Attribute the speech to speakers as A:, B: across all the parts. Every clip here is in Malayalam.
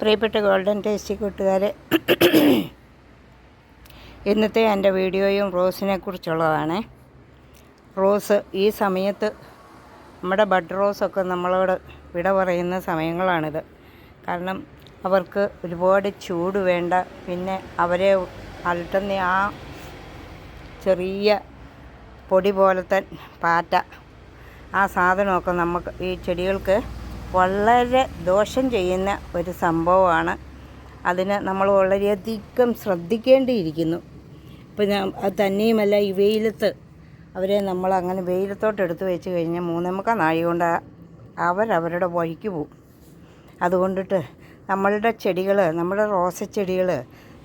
A: പ്രിയപ്പെട്ട ഗോൾഡൻ ടേസ്റ്റി കൂട്ടുകാരെ ഇന്നത്തെ എന്റെ വീഡിയോയും റോസിനെ കുറിച്ചുള്ളതാണ്. റോസ് ഈ സമയത്ത് നമ്മുടെ ബഡ് റോസൊക്കെ നമ്മളോട് വിട പറയുന്ന സമയങ്ങളാണിത്. കാരണം അവർക്ക് ഒരുപാട് ചൂട് വേണ്ട പിന്നെ അവരെ അലട്ടുന്ന ആ ചെറിയ പൊടി പോലത്തെ പാറ്റ ആ സാധനമൊക്കെ നമുക്ക് ഈ ചെടികൾക്ക് വളരെ ദോഷം ചെയ്യുന്ന ഒരു സംഭവമാണ്. അതിന് നമ്മൾ വളരെയധികം ശ്രദ്ധിക്കേണ്ടിയിരിക്കുന്നു. ഇപ്പം ഞാൻ തന്നെയുമല്ല ഈ വെയിലത്ത് അവരെ നമ്മൾ അങ്ങനെ വെയിലത്തോട്ട് എടുത്ത് വെച്ച് കഴിഞ്ഞാൽ മൂന്നേമുക്കാൽ നാഴി കൊണ്ട് അവരവരുടെ വഴിക്ക് പോവും. അതുകൊണ്ടിട്ട് നമ്മളുടെ ചെടികൾ നമ്മുടെ റോസച്ചെടികൾ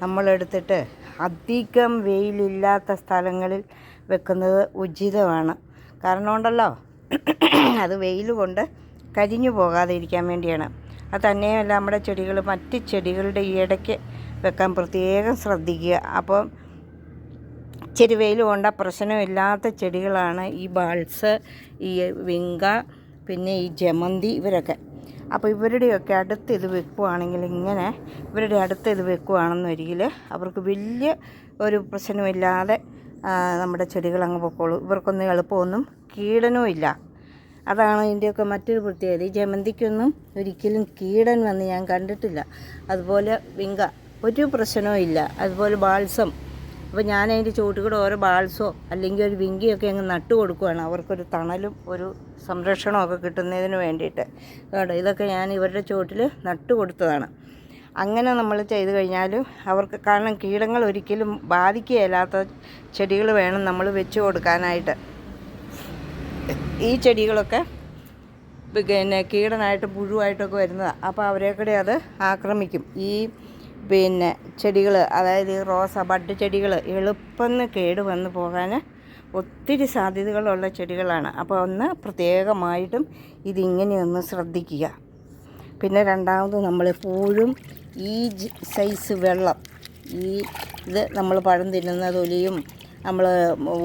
A: നമ്മളെടുത്തിട്ട് അധികം വെയിലില്ലാത്ത സ്ഥലങ്ങളിൽ വെക്കുന്നത് ഉചിതമാണ്. കാരണം ഉണ്ടല്ലോ അത് വെയിൽ കൊണ്ട് കരിഞ്ഞു പോകാതെ ഇരിക്കാൻ വേണ്ടിയാണ്. അത് തന്നെയല്ല നമ്മുടെ ചെടികൾ മറ്റ് ചെടികളുടെ ഇടയ്ക്ക് വെക്കാൻ പ്രത്യേകം ശ്രദ്ധിക്കുക. അപ്പം ഇച്ചിരി വെയിൽ കൊണ്ട പ്രശ്നമില്ലാത്ത ചെടികളാണ് ഈ ബാൾസ് ഈ വിങ്ക പിന്നെ ഈ ജമന്തി ഇവരൊക്കെ. അപ്പോൾ ഇവരുടെയൊക്കെ അടുത്ത് ഇത് വെക്കുവാണെങ്കിൽ ഇങ്ങനെ ഇവരുടെ അടുത്ത് ഇത് വെക്കുവാണെന്നൊരിക്കൽ അവർക്ക് വലിയ ഒരു പ്രശ്നമില്ലാതെ നമ്മുടെ ചെടികൾ അങ്ങ് പൊക്കോളൂ. ഇവർക്കൊന്നും എളുപ്പമൊന്നും കീടനവും ഇല്ല അതാണ് ഇതിന്റെയൊക്കെ മറ്റൊരു പ്രത്യേകത. ഈ ജമന്തിക്കൊന്നും ഒരിക്കലും കീടൻ വന്ന് ഞാൻ കണ്ടിട്ടില്ല. അതുപോലെ വിങ്ക ഒരു പ്രശ്നവും ഇല്ല. അതുപോലെ ബാൽസം. അപ്പോൾ ഞാൻ അതിന്റെ ചുവട്ടുകൂടെ ഓരോ ബാൾസോ അല്ലെങ്കിൽ ഒരു വിങ്കിയൊക്കെ അങ്ങ് നട്ടു കൊടുക്കുകയാണ് അവർക്കൊരു തണലും ഒരു സംരക്ഷണവും ഒക്കെ കിട്ടുന്നതിന് വേണ്ടിയിട്ട്. അതുകൊണ്ട് ഇതൊക്കെ ഞാൻ ഇവരുടെ ചുവട്ടിൽ നട്ടു കൊടുത്തതാണ്. അങ്ങനെ നമ്മൾ ചെയ്ത് കഴിഞ്ഞാൽ അവർക്ക് കാരണം കീടങ്ങൾ ഒരിക്കലും ബാധിക്കുകയില്ലാത്ത ചെടികൾ വേണം നമ്മൾ വെച്ച് കൊടുക്കാനായിട്ട്. ഈ ചെടികളൊക്കെ പിന്നെ കീടനായിട്ട് പുഴുവായിട്ടൊക്കെ വരുന്നതാണ് അപ്പോൾ അവരെക്കൂടെ അത് ആക്രമിക്കും. ഈ പിന്നെ ചെടികൾ അതായത് ഈ റോസ ബഡ് ചെടികൾ എളുപ്പം കേട് വന്ന് പോകാൻ ഒത്തിരി സാധ്യതകളുള്ള ചെടികളാണ്. അപ്പോൾ ഒന്ന് പ്രത്യേകമായിട്ടും ഇതിങ്ങനെയൊന്ന് ശ്രദ്ധിക്കുക. പിന്നെ രണ്ടാമത് നമ്മളെപ്പോഴും ഈ സൈസ് വെള്ളം ഈ ഇത് നമ്മൾ പഴം തിന്നുന്ന തൊലിയും നമ്മൾ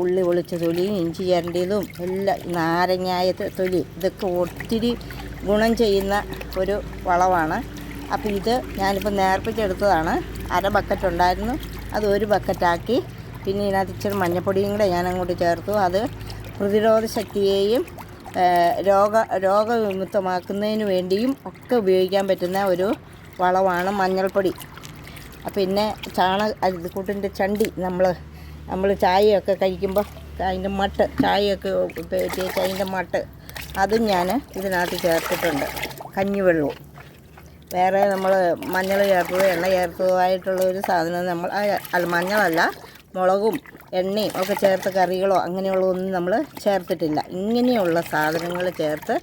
A: ഉള്ളി ഒളിച്ച തൊലിയും ഇഞ്ചി ചരണ്ടിയതും എല്ലാം നാരങ്ങായ തൊലി ഇതൊക്കെ ഒത്തിരി ഗുണം ചെയ്യുന്ന ഒരു വളമാണ് അപ്പോൾ ഇത് ഞാനിപ്പോൾ നേർപ്പിച്ചെടുത്തതാണ്. അര ബക്കറ്റ് ഉണ്ടായിരുന്നു. അത് ഒരു ബക്കറ്റാക്കി പിന്നെ ഇതിനകത്ത് ഇച്ചിരി മഞ്ഞപ്പൊടിയും കൂടെ ഞാൻ അങ്ങോട്ട് ചേർത്തു. അത് പ്രതിരോധ ശക്തിയെയും രോഗ രോഗവിമുക്തമാക്കുന്നതിന് വേണ്ടിയും ഒക്കെ ഉപയോഗിക്കാൻ പറ്റുന്ന ഒരു വളമാണ് മഞ്ഞൾപ്പൊടി. പിന്നെ ചാണക അരിക്കൂട്ടിന്റെ കൂട്ടിന്റെ ചണ്ടി നമ്മൾ നമ്മൾ ചായയൊക്കെ കഴിക്കുമ്പോൾ അതിന്റെ മട്ട് ചായയൊക്കെ തേച്ച് അതിന്റെ മട്ട് അതും ഞാൻ ഇതിനകത്ത് ചേർത്തിട്ടുണ്ട്. കഞ്ഞിവെള്ളവും. വേറെ നമ്മൾ മഞ്ഞൾ ചേർത്തതോ എണ്ണ ചേർത്തതോ ആയിട്ടുള്ള ഒരു സാധനം നമ്മൾ മഞ്ഞളല്ല മുളകും എണ്ണയും ഒക്കെ ചേർത്ത് കറികളോ അങ്ങനെയുള്ള ഒന്നും നമ്മൾ ചേർത്തിട്ടില്ല. ഇങ്ങനെയുള്ള സാധനങ്ങൾ ചേർത്ത്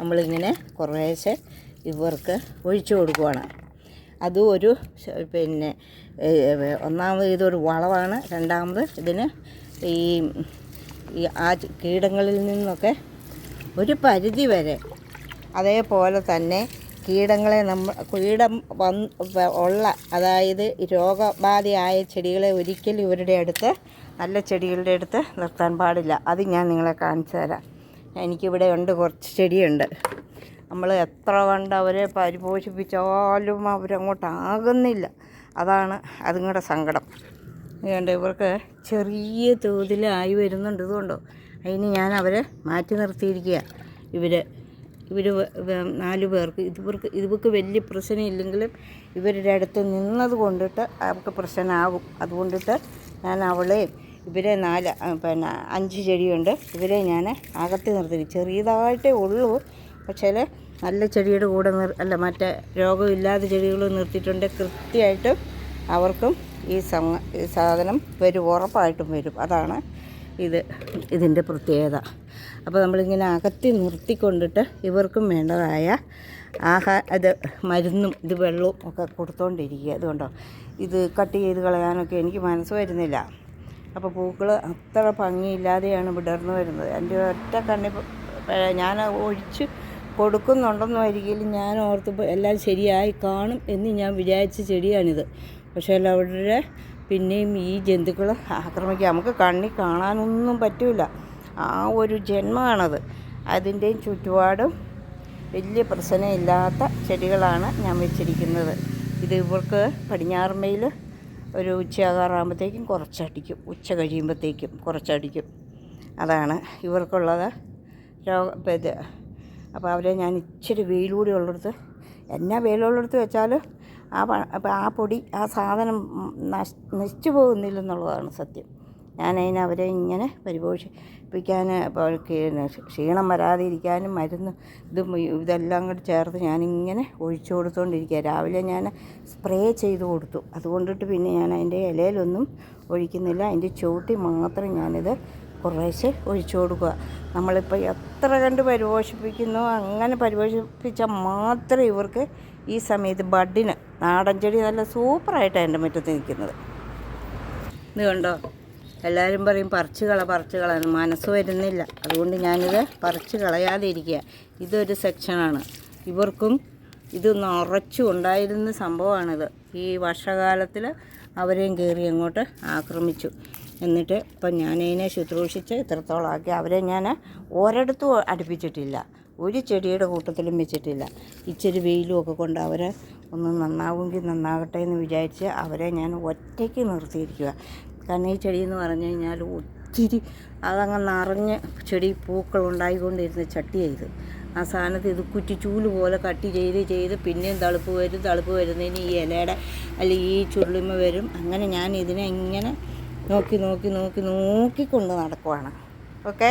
A: നമ്മളിങ്ങനെ കുറേശ്ശെ ഇവർക്ക് ഒഴിച്ചു കൊടുക്കുവാണ്. അതും ഒരു പിന്നെ ഒന്നാമത് ഇതൊരു വളമാണ് രണ്ടാമത് ഇതിന് ഈ ഈ ആ കീടങ്ങളിൽ നിന്നൊക്കെ ഒരു പരിധി വരെ അതേപോലെ തന്നെ കീടങ്ങളെ നമ്മൾ കീടം വന്ന് ഉള്ള അതായത് രോഗബാധയായ ചെടികളെ ഒരിക്കലും ഇവരുടെ അടുത്ത് നല്ല ചെടികളുടെ അടുത്ത് നിർത്താൻ പാടില്ല. അത് ഞാൻ നിങ്ങളെ കാണിച്ചു തരാം. എനിക്കിവിടെ ഉണ്ട് കുറച്ച് ചെടിയുണ്ട്. നമ്മൾ എത്ര കണ്ട് അവരെ പരിപോഷിപ്പിച്ചാലും അവരങ്ങോട്ട് ആകുന്നില്ല അതാണ് അതുങ്ങളുടെ സങ്കടം. അതുകൊണ്ട് ഇവർക്ക് ചെറിയ തോതിലായി വരുന്നുണ്ട്. ഇതുകൊണ്ടോ? അതിന് ഞാൻ അവരെ മാറ്റി നിർത്തിയിരിക്കുക. ഇവർ ഇവർ നാല് പേർക്ക് ഇവർക്ക് ഇവർക്ക് വലിയ പ്രശ്നമില്ലെങ്കിലും ഇവരുടെ അടുത്ത് നിന്നത് കൊണ്ടിട്ട് അവർക്ക് പ്രശ്നമാകും. അതുകൊണ്ടിട്ട് ഞാൻ അവളെയും ഇവരെ നാല് പിന്നെ അഞ്ച് ചെടിയുണ്ട്. ഇവരെ ഞാൻ അകത്ത് നിർത്തി. ചെറിയതായിട്ടേ ഉള്ളൂ. പക്ഷേ നല്ല ചെടിയുടെ കൂടെ നിർ അല്ല മറ്റേ രോഗമില്ലാത്ത ചെടികൾ നിർത്തിയിട്ടുണ്ട്. കൃത്യമായിട്ടും അവർക്കും ഈ സാധനം വരും ഉറപ്പായിട്ടും വരും. അതാണ് ഇത് ഇതിന്റെ പ്രത്യേകത. അപ്പോൾ നമ്മളിങ്ങനെ അകത്തി നിർത്തിക്കൊണ്ടിട്ട് ഇവർക്കും വേണ്ടതായ ആഹാ അത് മരുന്നും ഇത് വെള്ളവും ഒക്കെ കൊടുത്തുകൊണ്ടിരിക്കുക അതുകൊണ്ടോ ഇത് കട്ട് ചെയ്ത് കളയാനൊക്കെ എനിക്ക് മനസ്സ് വരുന്നില്ല. അപ്പോൾ പൂക്കൾ അത്ര ഭംഗിയില്ലാതെയാണ് വിടർന്നു വരുന്നത്. എന്റെ ഒറ്റ കണ്ണി ഞാൻ ഒഴിച്ച് കൊടുക്കുന്നുണ്ടെന്നും ഒരിക്കലും ഞാൻ ഓർത്ത് എല്ലാം ശരിയായി കാണും എന്ന് ഞാൻ വിചാരിച്ച ചെടിയാണിത്. പക്ഷേ അവരുടെ പിന്നെയും ഈ ജന്തുക്കൾ ആക്രമിക്കുക. നമുക്ക് കണ്ണി കാണാനൊന്നും പറ്റില്ല ആ ഒരു ജന്മമാണത്. അതിന്റെയും ചുറ്റുപാടും വലിയ പ്രശ്നമില്ലാത്ത ചെടികളാണ് ഞാൻ വെച്ചിരിക്കുന്നത്. ഇത് ഇവർക്ക് പടിഞ്ഞാറമ്മയിൽ ഒരു ഉച്ചയാകാറാകുമ്പോഴത്തേക്കും കുറച്ചടിക്കും. ഉച്ച കഴിയുമ്പോഴത്തേക്കും കുറച്ചടിക്കും. അതാണ് ഇവർക്കുള്ളത് രോഗ ഇത്. അപ്പോൾ അവരെ ഞാൻ ഇച്ചിരി വെയിലൂടെ ഉള്ളിടത്ത് എന്നാ വെയിലുള്ളിടത്ത് വെച്ചാൽ ആ അപ്പോൾ ആ പൊടി ആ സാധനം നശിച്ചു പോകുന്നില്ലെന്നുള്ളതാണ് സത്യം. ഞാൻ അതിന് അവരെ ഇങ്ങനെ പരിപോഷിപ്പിക്കാൻ ക്ഷീണം വരാതിരിക്കാനും മരുന്ന് ഇതും ഇതെല്ലാം കൂടി ചേർത്ത് ഞാനിങ്ങനെ ഒഴിച്ചു കൊടുത്തുകൊണ്ടിരിക്കുക രാവിലെ ഞാൻ സ്പ്രേ ചെയ്ത് കൊടുത്തു. അതുകൊണ്ടിട്ട് പിന്നെ ഞാൻ അതിന്റെ ഇലയിലൊന്നും ഒഴിക്കുന്നില്ല. അതിന്റെ ചുവട്ടി മാത്രം ഞാനിത് കുറേശ്ശെ ഒഴിച്ചു കൊടുക്കുക നമ്മളിപ്പോൾ എത്ര കണ്ട് പരിപോഷിപ്പിക്കുന്നു? അങ്ങനെ പരിപോഷിപ്പിച്ചാൽ മാത്രമേ ഇവർക്ക് ഈ സമയത്ത് ബഡിന് നാടൻ ചെടി നല്ല സൂപ്പറായിട്ടാണ് എന്റെ മുറ്റത്ത് നിൽക്കുന്നത്. ഇത് കണ്ടോ? എല്ലാവരും പറയും പറിച്ച് കള പറിച്ച് കളയാൻ മനസ്സ് വരുന്നില്ല. അതുകൊണ്ട് ഞാനിത് പറിച്ച് കളയാതിരിക്കുക. ഇതൊരു സെക്ഷനാണ്. ഇവർക്കും ഇത് നിറച്ചു ഉണ്ടായിരുന്ന സംഭവമാണിത്. ഈ വർഷകാലത്തിൽ അവരെയും കയറി അങ്ങോട്ട് ആക്രമിച്ചു. എന്നിട്ട് ഇപ്പം ഞാനതിനെ ശുശ്രൂഷിച്ച് ഇത്രത്തോളമാക്കി അവരെ ഞാൻ ഒരിടത്തും അടുപ്പിച്ചിട്ടില്ല. ഒരു ചെടിയുടെ കൂട്ടത്തിലും വെച്ചിട്ടില്ല. ഇച്ചിരി വെയിലും ഒക്കെ കൊണ്ട് അവരെ ഒന്ന് നന്നാവുമെങ്കിൽ നന്നാകട്ടെ എന്ന് വിചാരിച്ച് അവരെ ഞാൻ ഒറ്റയ്ക്ക് നിർത്തിയിരിക്കുക. ഈ ചെടി എന്ന് പറഞ്ഞു കഴിഞ്ഞാൽ ഒത്തിരി അതങ്ങ് നിറഞ്ഞ് ചെടി പൂക്കൾ ഉണ്ടായിക്കൊണ്ടിരുന്ന ചട്ടിയായത് ആ സാധനത്ത് ഇത് കുറ്റിച്ചൂൽ പോലെ കട്ട് ചെയ്ത് ചെയ്ത് പിന്നെയും തളുപ്പ് വരും തളുപ്പ് വരുന്നതിന് ഈ ഇലയുടെ അല്ലെങ്കിൽ ഈ ചുരുളിമ വരും. അങ്ങനെ ഞാൻ ഇതിനെ ഇങ്ങനെ നോക്കി നോക്കി നോക്കി നോക്കിക്കൊണ്ട് നടക്കുവാണ്. ഓക്കെ?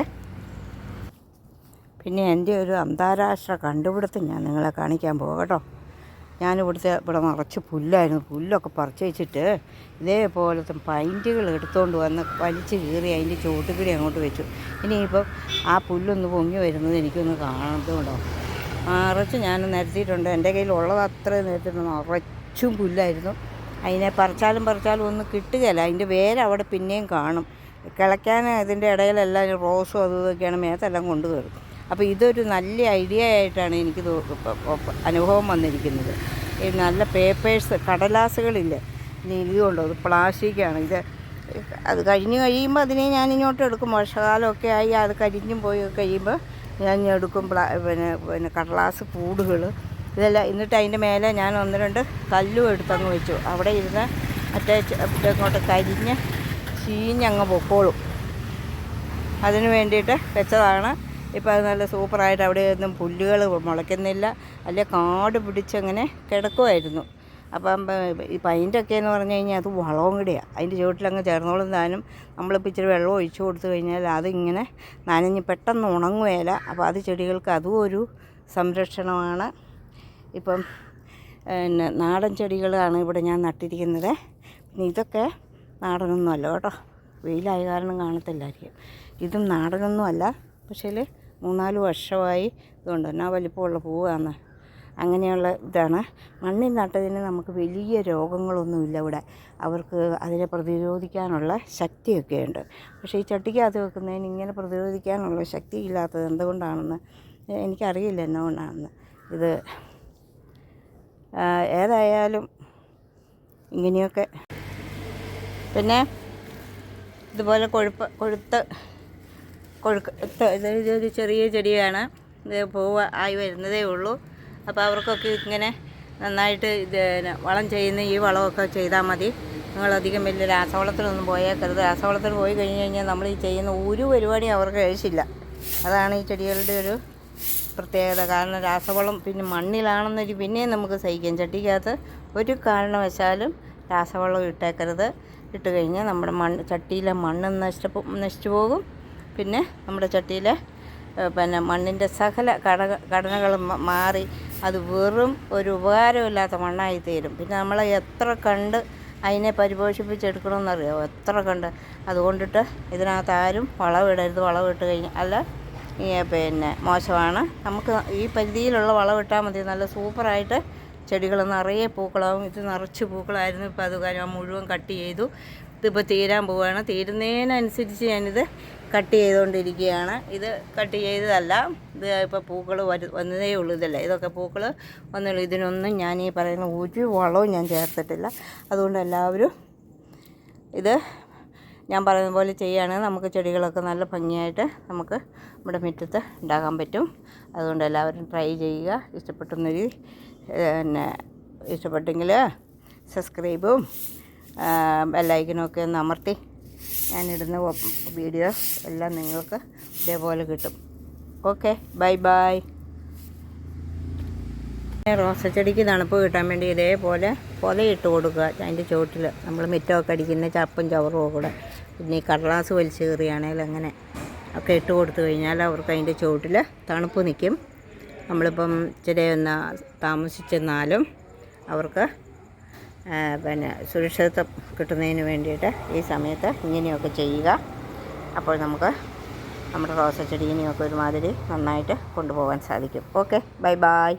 A: പിന്നെ എന്റെ ഒരു അന്താരാഷ്ട്ര കണ്ടുപിടുത്തം ഞാൻ നിങ്ങളെ കാണിക്കാൻ പോകാം കേട്ടോ ഞാനിവിടുത്തെ ഇവിടെ നിറച്ച് പുല്ലായിരുന്നു. പുല്ലൊക്കെ പറിച്ച് വെച്ചിട്ട് ഇതേപോലത്തെ പൈന്റുകൾ എടുത്തുകൊണ്ട് വന്ന് വലിച്ച് കീറി അതിന്റെ ചുവട്ടുകൂടി അങ്ങോട്ട് വെച്ചു. ഇനിയിപ്പം ആ പുല്ലൊന്ന് പൊങ്ങി വരുന്നത് എനിക്കൊന്ന് കാണുന്നുണ്ടോ നിറച്ച് ഞാൻ നിരത്തിയിട്ടുണ്ട്. എന്റെ കയ്യിൽ ഉള്ളത് അത്രയും നിരത്തിയിട്ടുണ്ട്. നിറച്ചും പുല്ലായിരുന്നു. അതിനെ പറിച്ചാലും പറിച്ചാലും ഒന്നും കിട്ടുകയില്ല. അതിന്റെ വേര് അവിടെ പിന്നെയും കാണും. കിളയ്ക്കാൻ ഇതിന്റെ ഇടയിലെല്ലാം റോസും അതും ഇതൊക്കെയാണ് മേത്തെല്ലാം കൊണ്ടു കയറും അപ്പോൾ ഇതൊരു നല്ല ഐഡിയ ആയിട്ടാണ് എനിക്ക് അനുഭവം വന്നിരിക്കുന്നത്. ഈ നല്ല പേപ്പേഴ്സ് കടലാസുകളില്ലേ? ഇനി ഇതുകൊണ്ടോ ഇത് പ്ലാസ്റ്റിക്കാണ്. ഇത് അത് കഴിഞ്ഞ് കഴിയുമ്പോൾ അതിനെ ഞാൻ ഇങ്ങോട്ട് എടുക്കും. വർഷകാലമൊക്കെ ആയി അത് കരിഞ്ഞും പോയി കഴിയുമ്പോൾ ഞാൻ എടുക്കും പ്ലാ പിന്നെ പിന്നെ കടലാസ് കൂടുകൾ. ഇതെല്ലാം എന്നിട്ട് അതിന്റെ മേലെ ഞാൻ ഒന്ന് രണ്ട് കല്ലും എടുത്തങ്ങ് വെച്ചു. അവിടെ ഇരുന്ന് മറ്റേ ഇങ്ങോട്ട് കരിഞ്ഞ് ചീഞ്ഞങ്ങ് പൊക്കോളും. അതിന് വേണ്ടിയിട്ട് വെച്ചതാണ് ഇപ്പോൾ അത് നല്ല സൂപ്പറായിട്ട് അവിടെയൊന്നും പുല്ലുകൾ മുളയ്ക്കുന്നില്ല. അല്ലെ കാട് പിടിച്ചങ്ങനെ കിടക്കുമായിരുന്നു അപ്പം ഈ പൈന്റൊക്കെ എന്ന് പറഞ്ഞു കഴിഞ്ഞാൽ അത് വളവും കൂടിയാണ് അതിന്റെ ചുവട്ടിലങ്ങ് ചേർന്നോളും താനും. നമ്മളിപ്പോൾ ഇച്ചിരി വെള്ളം ഒഴിച്ചു കൊടുത്തു കഴിഞ്ഞാൽ അതിങ്ങനെ നനഞ്ഞ് പെട്ടെന്ന് ഉണങ്ങുകയില്ല. അപ്പോൾ അത് ചെടികൾക്ക് അതും ഒരു സംരക്ഷണമാണ്. ഇപ്പം പിന്നെ നാടൻ ചെടികളാണ് ഇവിടെ ഞാൻ നട്ടിരിക്കുന്നത്. പിന്നെ ഇതൊക്കെ നാടനൊന്നുമല്ല കേട്ടോ. വെയിലായ കാരണം കാണത്തില്ലായിരിക്കും. ഇതും നാടനൊന്നുമല്ല. പക്ഷേ മൂന്നാൽ വർഷമായി ഇതുകൊണ്ട് എന്നാ വലിപ്പമുള്ള പൂവാണ് അങ്ങനെയുള്ള ഇതാണ്. മണ്ണിൽ നട്ടതിന് നമുക്ക് വലിയ രോഗങ്ങളൊന്നുമില്ല ഇവിടെ. അവർക്ക് അതിനെ പ്രതിരോധിക്കാനുള്ള ശക്തിയൊക്കെ ഉണ്ട് പക്ഷേ ഈ ചട്ടിക്കകത്ത് വെക്കുന്നതിന് ഇങ്ങനെ പ്രതിരോധിക്കാനുള്ള ശക്തി ഇല്ലാത്തത് എന്തുകൊണ്ടാണെന്ന് എനിക്കറിയില്ല എന്നുകൊണ്ടാണെന്ന് ഇത് ഏതായാലും ഇങ്ങനെയൊക്കെ. പിന്നെ ഇതുപോലെ കൊഴുപ്പ് കൊഴുത്ത് ഇത് ഇതൊരു ചെറിയ ചെടിയാണ്. ഇത് പൂവ് ആയി വരുന്നതേ ഉള്ളൂ. അപ്പോൾ അവർക്കൊക്കെ ഇങ്ങനെ നന്നായിട്ട് ഇത് വളം ചെയ്യുന്ന ഈ വളമൊക്കെ ചെയ്താൽ മതി. നിങ്ങളധികം വലിയ രാസവളത്തിലൊന്നും പോയേക്കരുത്. രാസവളത്തിൽ പോയി കഴിഞ്ഞ് കഴിഞ്ഞാൽ നമ്മൾ ഈ ചെയ്യുന്ന ഒരു പരിപാടിയും അവർക്ക് കഴിച്ചില്ല. അതാണ് ഈ ചെടികളുടെ ഒരു പ്രത്യേകത. കാരണം രാസവളം പിന്നെ മണ്ണിലാണെന്നൊരു പിന്നെയും നമുക്ക് സഹിക്കാം. ചട്ടിക്കകത്ത് ഒരു കാരണവശാലും രാസവളം ഇട്ടേക്കരുത്. ഇട്ട് കഴിഞ്ഞാൽ നമ്മുടെ മണ്ണ് ചട്ടിയിലെ മണ്ണ് നഷ്ടപ്പോ നശിച്ചു പോകും. പിന്നെ നമ്മുടെ ചട്ടിയിലെ പിന്നെ മണ്ണിന്റെ സകല ഘടക ഘടനകളും മാറി അത് വെറും ഒരു ഉപകാരമില്ലാത്ത മണ്ണായി തീരും പിന്നെ നമ്മൾ എത്ര കണ്ട് അതിനെ പരിപോഷിപ്പിച്ചെടുക്കണമെന്നറിയാമോ എത്ര കണ്ട്. അതുകൊണ്ടിട്ട് ഇതിനകത്ത് ആരും വളമിടരുത് വളമിട്ട് കഴിഞ്ഞാൽ അല്ല പിന്നെ മോശമാണ്. നമുക്ക് ഈ പരിധിയിലുള്ള വളമിട്ടാൽ മതി. നല്ല സൂപ്പറായിട്ട് ചെടികൾ നിറയെ പൂക്കളാവും. ഇത് നിറച്ച് പൂക്കളായിരുന്നു. ഇപ്പോൾ അത് കാര്യം മുഴുവൻ കട്ട് ചെയ്തു. ഇതിപ്പോൾ തീരാൻ പോവുകയാണ് തീരുന്നതിനനുസരിച്ച് ഞാനിത് കട്ട് ചെയ്തുകൊണ്ടിരിക്കുകയാണ് ഇത് കട്ട് ചെയ്തതല്ല. ഇത് ഇപ്പോൾ പൂക്കൾ വരു വന്നതേ ഉള്ളൂ ഇതല്ല. ഇതൊക്കെ പൂക്കൾ വന്നുള്ളൂ ഇതിനൊന്നും ഞാൻ ഈ പറയുന്ന ഒരു വളവും ഞാൻ ചേർത്തിട്ടില്ല. അതുകൊണ്ട് എല്ലാവരും ഇത് ഞാൻ പറയുന്ന പോലെ ചെയ്യുകയാണെങ്കിൽ നമുക്ക് ചെടികളൊക്കെ നല്ല ഭംഗിയായിട്ട് നമുക്ക് നമ്മുടെ മുറ്റത്ത് ഉണ്ടാക്കാൻ പറ്റും. അതുകൊണ്ട് എല്ലാവരും ട്രൈ ചെയ്യുക. ഇഷ്ടപ്പെട്ടെന്നൊരു പിന്നെ ഇഷ്ടപ്പെട്ടെങ്കിൽ സബ്സ്ക്രൈബും ബെല്ലൈക്കനും ഒക്കെ ഒന്ന് അമർത്തി. ഞാനിടുന്ന വീഡിയോ എല്ലാം നിങ്ങൾക്ക് ഇതേപോലെ കിട്ടും. Okay bye bye. റോസച്ചെടിക്ക് തണുപ്പ് കിട്ടാൻ വേണ്ടി ഇതേപോലെ പൊതയിട്ട് കൊടുക്കുക. അതിന്റെ ചുവട്ടിൽ നമ്മൾ മിറ്റമൊക്കെ അടിക്കുന്ന ചപ്പും ചവറും കൂടെ. പിന്നെ ഈ കടലാസ് വലിച്ചു കയറിയാണെങ്കിൽ അങ്ങനെ ഒക്കെ ഇട്ട് കൊടുത്തു കഴിഞ്ഞാൽ അവർക്ക് അതിന്റെ ചുവട്ടിൽ തണുപ്പ് നിൽക്കും. നമ്മളിപ്പം ഇച്ചിരി ഒന്ന് താമസിച്ചെന്നാലും അവർക്ക് പിന്നെ സുരക്ഷിതത്വം കിട്ടുന്നതിന് വേണ്ടിയിട്ട് ഈ സമയത്ത് ഇങ്ങനെയൊക്കെ ചെയ്യുക. അപ്പോൾ നമുക്ക് നമ്മുടെ റോസ ചെടീനെയൊക്കെ ഒരുമാതിരി നന്നായിട്ട് കൊണ്ടുപോകാൻ സാധിക്കും. Okay bye bye